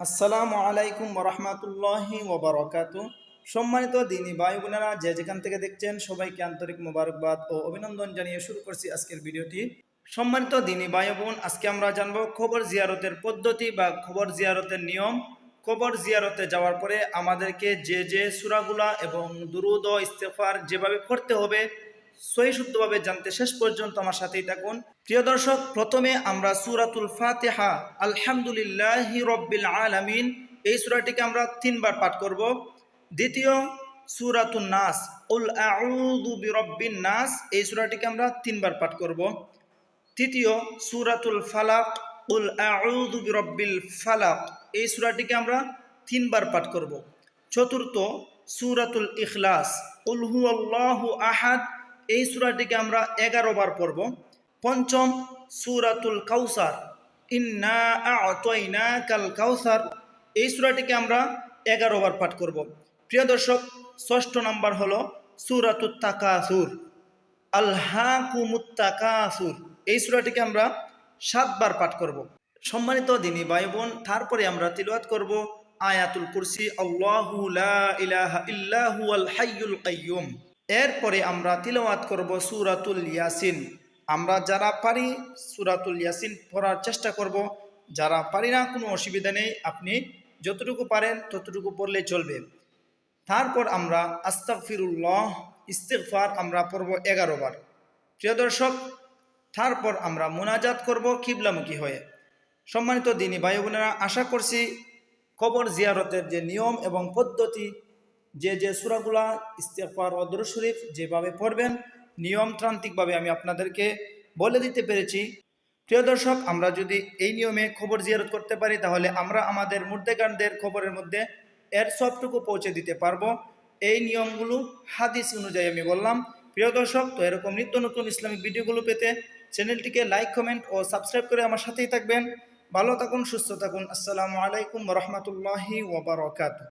আসসালামু আলাইকুম রহমাতুল্লাহি ওবরাকাত সম্মানিত দিনী ভাই বোনেরা, যে যেখান থেকে দেখছেন, সবাইকে আন্তরিক মোবারকবাদ ও অভিনন্দন জানিয়ে শুরু করছি আজকের ভিডিওটি। সম্মানিত দিনী ভাই বোন, আজকে আমরা জানব খবর জিয়ারতের পদ্ধতি বা খবর জিয়ারতের নিয়ম। খবর জিয়ারতে যাওয়ার পরে আমাদেরকে যে যে সুরাগুলা এবং দুরুদ ইস্তেফার যেভাবে পড়তে হবে সহি শুদ্ধভাবে জানতে শেষ পর্যন্ত আমার সাথেই থাকুন। প্রিয় দর্শক, প্রথমে আমরা সুরাতুল ফাতেহা, আলহামদুলিল্লাহি রব্বিল আলামিন, এই সূরাটিকে আমরা তিনবার পাঠ করব। দ্বিতীয় সুরাতুন নাস, উল আউযু বিরব্বিন নাস, এই সূরাটিকে আমরা তিনবার পাঠ করব। তৃতীয় সুরাতুল ফালাক, উল আউযু বিরব্বিল ফালাক, এই সূরাটিকে আমরা তিনবার পাঠ করব। চতুর্থ সুরাতুল ইখলাস, উল হুয়াল্লাহু আহাদ এই সূরাটিকে আমরা এগারো বার পড়ব। পঞ্চম সুরাতুল কাউসার। ইন্না কাল কাউসার। এই সূরাটিকে আমরা এগারো বার পাঠ করব। প্রিয় দর্শক, ষষ্ঠ নাম্বার হলো সুরাতুত তাকাসুর। আল্লাকুমুত্তাকাসুর এই সূরাটিকে আমরা সাতবার পাঠ করব। সম্মানিত দিনী ভাই বোন, তারপরে আমরা তিলওয়াত করব আয়াতুল কুরসি, আল্লাহু লা ইলাহা ইল্লাহু আল হাইয়ুল কাইয়ুম। এরপরে আমরা তিলওয়াত করব সুরাতুল ইয়াসিন। আমরা যারা পারি সুরাতুল ইয়াসিন পড়ার চেষ্টা করব। যারা পারি না, কোনো অসুবিধা নেই। আপনি যতটুকু পারেন, ততটুকু পড়লে চলবে। তারপর আমরা আস্তাগফিরুল্লাহ, ইস্তেগফার আমরা পড়ব এগারো বার। প্রিয় দর্শক, তারপর আমরা মোনাজাত করব কিবলামুখী হয়ে। সম্মানিত দিনী ভাই বোনেরা, আশা করছি কবর জিয়ারতের যে নিয়ম এবং পদ্ধতি যে যে সুরাগুলা ইস্তেফার অদর শরীফ যেভাবে পড়বেন, নিয়মতান্ত্রিকভাবে আমি আপনাদেরকে বলে দিতে পেরেছি। প্রিয় দর্শক, আমরা যদি এই নিয়মে খবর জিয়ারত করতে পারি, তাহলে আমরা আমাদের মুর্দেগানদের খবরের মধ্যে এর সবটুকু পৌঁছে দিতে পারব। এই নিয়মগুলো হাদিস অনুযায়ী আমি বললাম। প্রিয় দর্শক, তো এরকম নিত্য নতুন ইসলামিক ভিডিওগুলো পেতে চ্যানেলটিকে লাইক, কমেন্ট ও সাবস্ক্রাইব করে আমার সাথেই থাকবেন। ভালো থাকুন, সুস্থ থাকুন। আসসালামু আলাইকুম রহমতুল্লাহি ওবরাকাতু